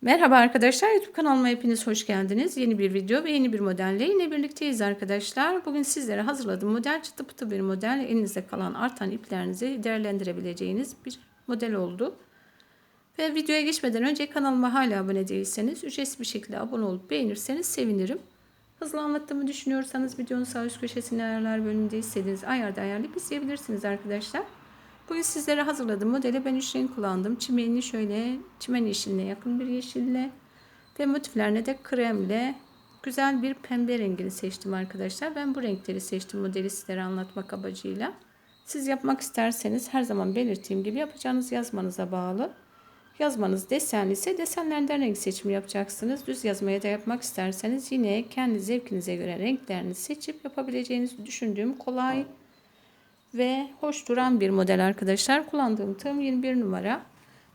Merhaba arkadaşlar YouTube kanalıma hepiniz hoş geldiniz. Yeni bir video ve yeni bir modelle yine birlikteyiz arkadaşlar. Bugün sizlere hazırladığım model çıtı pıtı bir model. Elinizde kalan artan iplerinizi değerlendirebileceğiniz bir model oldu. Ve videoya geçmeden önce kanalıma hala abone değilseniz ücretsiz bir şekilde abone olup beğenirseniz sevinirim. Hızlı anlattığımı düşünüyorsanız videonun sağ üst köşesinde ayarlar bölümünde istediğiniz ayarda ayarlayıp izleyebilirsiniz arkadaşlar. Bugün sizlere hazırladığım modeli ben üç renk kullandım. Çimenli şöyle çimen yeşiline yakın bir yeşille ve motiflerine de kremle güzel bir pembe rengini seçtim arkadaşlar. Ben bu renkleri seçtim modeli sizlere anlatmak amacıyla. Siz yapmak isterseniz her zaman belirttiğim gibi yapacağınız yazmanıza bağlı. Yazmanız desenli ise desenlerden renk seçimi yapacaksınız. Düz yazmaya da yapmak isterseniz yine kendi zevkinize göre renklerini seçip yapabileceğinizi düşündüğüm kolay ve hoş duran bir model arkadaşlar. Kullandığım tığım 21 numara.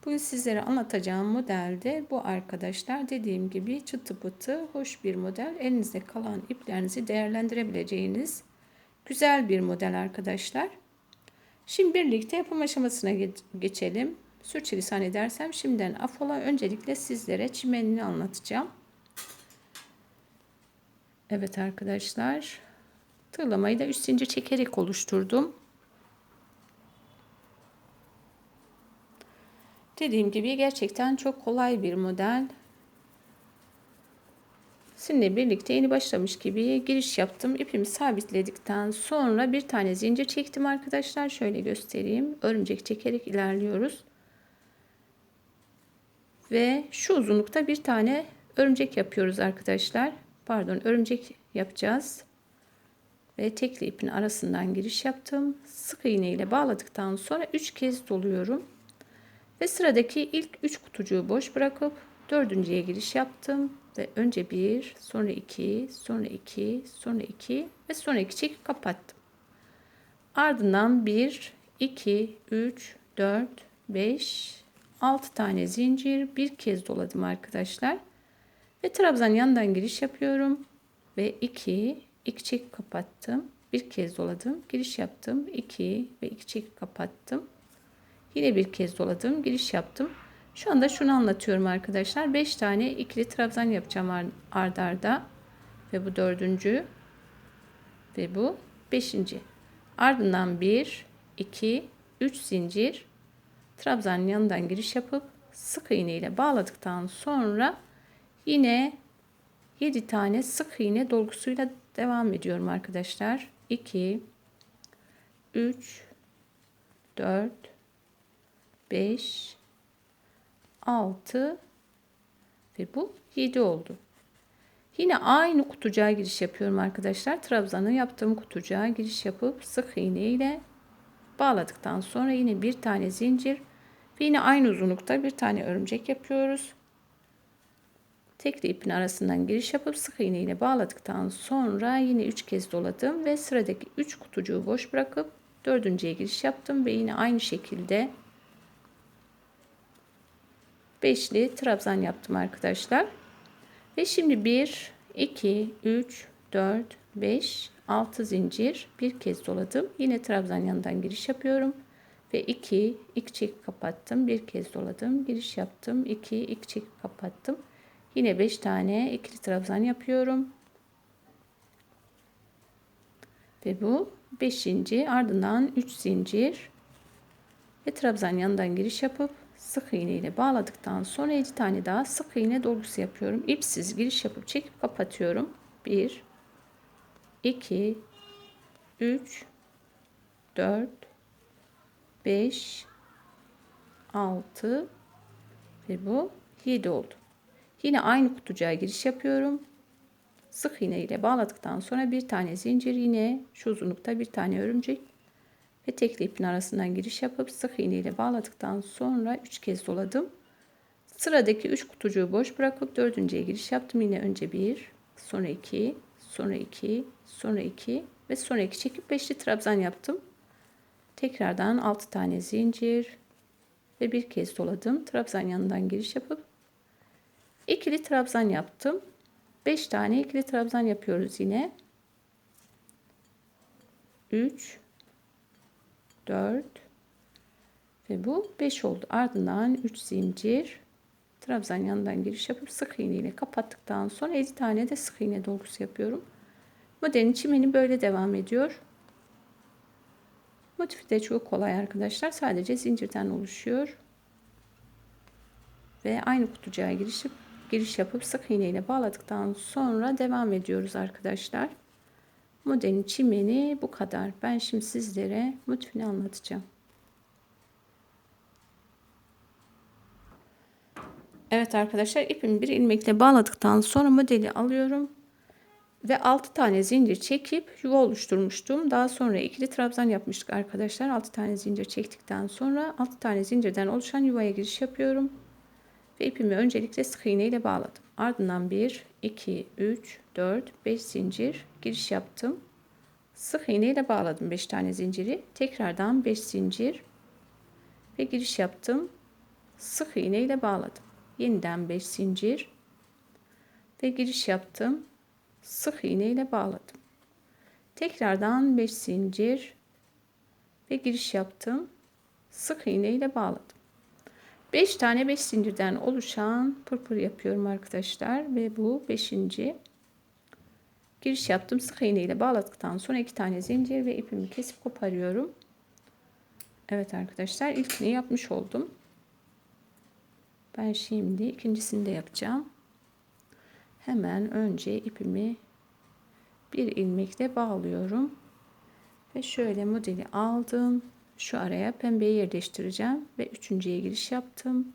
Bugün sizlere anlatacağım modelde bu arkadaşlar. Dediğim gibi çıtı pıtı hoş bir model. Elinizde kalan iplerinizi değerlendirebileceğiniz güzel bir model arkadaşlar. Şimdi birlikte yapım aşamasına geçelim. Sürçülisan edersem şimdiden afola öncelikle sizlere çimenini anlatacağım. Evet arkadaşlar. Tığlamayı da üst zincir çekerek oluşturdum. Dediğim gibi gerçekten çok kolay bir model. Sizinle birlikte yeni başlamış gibi giriş yaptım. İpimi sabitledikten sonra bir tane zincir çektim arkadaşlar. Şöyle göstereyim. Örümcek çekerek ilerliyoruz. Ve şu uzunlukta bir tane örümcek yapıyoruz arkadaşlar. Pardon örümcek yapacağız. Ve tekli ipin arasından giriş yaptım. Sık iğne ile bağladıktan sonra 3 kez doluyorum. Ve sıradaki ilk 3 kutucuğu boş bırakıp dördüncüye giriş yaptım. Ve önce 1, sonra 2, sonra 2, sonra 2 ve sonra 2 çekip kapattım. Ardından 1, 2, 3, 4, 5, 6 tane zincir bir kez doladım arkadaşlar. Ve trabzan yandan giriş yapıyorum. Ve 2, 2 çekip kapattım. Bir kez doladım. Giriş yaptım. 2 ve 2 çekip kapattım. Yine bir kez doladım. Giriş yaptım. Şu anda şunu anlatıyorum arkadaşlar. 5 tane ikili trabzan yapacağım ard arda. Ve bu dördüncü. Ve bu beşinci. Ardından 1, 2, 3 zincir. Trabzanın yanından giriş yapıp sık iğne ile bağladıktan sonra yine 7 tane sık iğne dolgusuyla devam ediyorum arkadaşlar. 2 3 4 5 6 ve bu 7 oldu. Yine aynı kutucuğa giriş yapıyorum arkadaşlar. Trabzanı yaptığım kutucuğa giriş yapıp sık iğne ile bağladıktan sonra yine bir tane zincir ve yine aynı uzunlukta bir tane örümcek yapıyoruz. Tekli ipin arasından giriş yapıp sık iğne ile bağladıktan sonra yine 3 kez doladım ve sıradaki 3 kutucuğu boş bırakıp dördüncüye giriş yaptım ve yine aynı şekilde beşli trabzan yaptım arkadaşlar. Ve şimdi 1, 2, 3, 4, 5, 6 zincir bir kez doladım. Yine trabzan yanından giriş yapıyorum. Ve 2, 2 çek kapattım. Bir kez doladım. Giriş yaptım. 2, 2 çek kapattım. Yine 5 tane ikili trabzan yapıyorum. Ve bu 5. ardından 3 zincir ve trabzan yanından giriş yapıp sık iğne ile bağladıktan sonra 7 tane daha sık iğne dolgusu yapıyorum. İpsiz giriş yapıp çekip kapatıyorum. 1 2 3 4 5 6 ve bu 7 oldu. Yine aynı kutucuğa giriş yapıyorum. Sık iğne ile bağladıktan sonra bir tane zincir yine şu uzunlukta bir tane örümcek ve tekli ipin arasından giriş yapıp sık iğne ile bağladıktan sonra 3 kez doladım. Sıradaki 3 kutucuğu boş bırakıp dördüncüye giriş yaptım. Yine önce 1, sonra 2, sonra 2, sonra 2 ve sonra 2 çekip 5'li trabzan yaptım. Tekrardan 6 tane zincir ve bir kez doladım. Trabzan yanından giriş yapıp ikili trabzan yaptım. 5 tane ikili trabzan yapıyoruz yine. 3 4 ve bu 5 oldu. Ardından 3 zincir trabzan yanından giriş yapıp sık iğne ile kapattıktan sonra 7 tane de sık iğne dolgusu yapıyorum. Modelin çimeni böyle devam ediyor. Motifi de çok kolay arkadaşlar. Sadece zincirden oluşuyor. Ve aynı kutucuğa girişip giriş yapıp sık iğne ile bağladıktan sonra devam ediyoruz arkadaşlar. Modelin çimeni bu kadar. Ben şimdi sizlere motifini anlatacağım. Evet arkadaşlar ipimi bir ilmekle bağladıktan sonra modeli alıyorum ve 6 tane zincir çekip yuva oluşturmuştum. Daha sonra ikili trabzan yapmıştık arkadaşlar. 6 tane zincir çektikten sonra 6 tane zincirden oluşan yuvaya giriş yapıyorum. Ve ipimi öncelikle sık iğne ile bağladım. Ardından 1, 2, 3, 4, 5 zincir giriş yaptım. Sık iğne ile bağladım 5 tane zinciri. Tekrardan 5 zincir ve giriş yaptım. Sık iğne ile bağladım. Yeniden 5 zincir ve giriş yaptım. Sık iğne ile bağladım. Tekrardan 5 zincir ve giriş yaptım. Sık iğne ile bağladım. 5 tane 5 zincirden oluşan pırpır yapıyorum arkadaşlar ve bu 5. giriş yaptım. Sık iğne ile bağladıktan sonra 2 tane zincir ve ipimi kesip koparıyorum. Evet arkadaşlar ilkini yapmış oldum. Ben şimdi ikincisini de yapacağım. Hemen önce ipimi bir ilmekle bağlıyorum. Ve şöyle modeli aldım. Şu araya pembeyi yerleştireceğim ve üçüncüye giriş yaptım.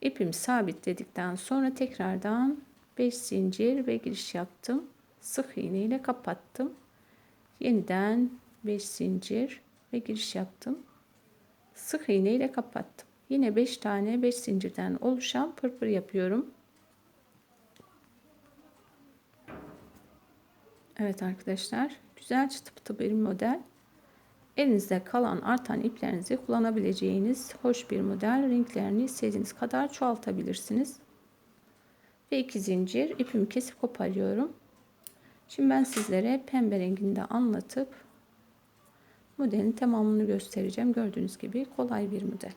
İpimi sabitledikten sonra tekrardan 5 zincir ve giriş yaptım. Sık iğne ile kapattım. Yeniden 5 zincir ve giriş yaptım. Sık iğne ile kapattım. Yine 5 tane 5 zincirden oluşan pırpır yapıyorum. Evet arkadaşlar güzel çıtı pıtı bir model. Elinizde kalan artan iplerinizi kullanabileceğiniz hoş bir model. Renklerini istediğiniz kadar çoğaltabilirsiniz. Ve iki zincir ipimi kesip koparıyorum. Şimdi ben sizlere pembe renginde anlatıp modelin tamamını göstereceğim. Gördüğünüz gibi kolay bir model.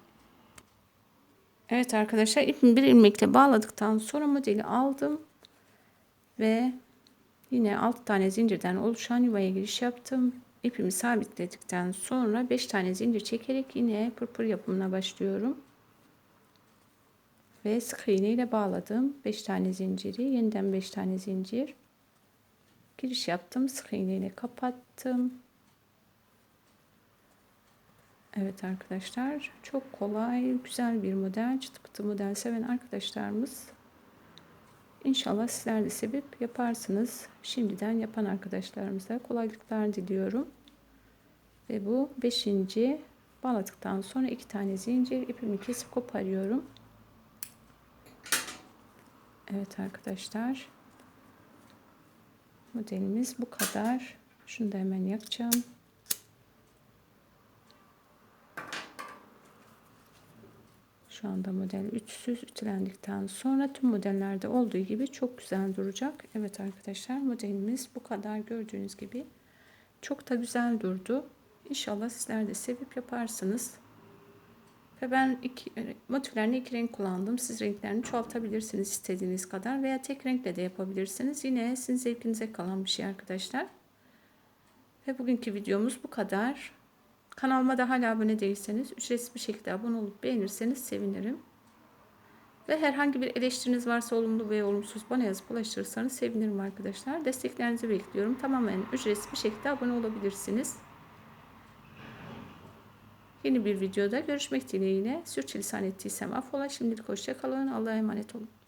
Evet arkadaşlar ipimi bir ilmekle bağladıktan sonra modeli aldım. Ve yine 6 tane zincirden oluşan yuvaya giriş yaptım. İpimi sabitledikten sonra 5 tane zincir çekerek yine pırpır yapımına başlıyorum. Ve sık iğne ile bağladım. 5 tane zinciri. Yeniden 5 tane zincir. Giriş yaptım. Sık iğne ile kapattım. Evet arkadaşlar çok kolay güzel bir model çıtı pıtı model seven arkadaşlarımız İnşallah sizler de sebep yaparsınız. Şimdiden yapan arkadaşlarımıza kolaylıklar diliyorum. Ve bu beşinci bağladıktan sonra iki tane zincir ipimi kesip koparıyorum. Evet arkadaşlar. Modelimiz bu kadar. Şunu da hemen yakacağım. Şu anda model üçsüz ütülendikten sonra tüm modellerde olduğu gibi çok güzel duracak. Evet arkadaşlar modelimiz bu kadar gördüğünüz gibi çok da güzel durdu. İnşallah sizler de sevip yaparsınız. Ve ben iki, motiflerini iki renk kullandım. Siz renklerini çoğaltabilirsiniz istediğiniz kadar veya tek renkle de yapabilirsiniz. Yine sizin zevkinize kalan bir şey arkadaşlar. Ve bugünkü videomuz bu kadar. Kanalıma da hala abone değilseniz ücretsiz bir şekilde abone olup beğenirseniz sevinirim. Ve herhangi bir eleştiriniz varsa olumlu veya olumsuz bana yazıp ulaştırırsanız sevinirim arkadaşlar. Desteklerinizi bekliyorum. Tamamen ücretsiz bir şekilde abone olabilirsiniz. Yeni bir videoda görüşmek dileğiyle. Sürçülisan ettiysem affola. Şimdilik hoşçakalın. Allah'a emanet olun.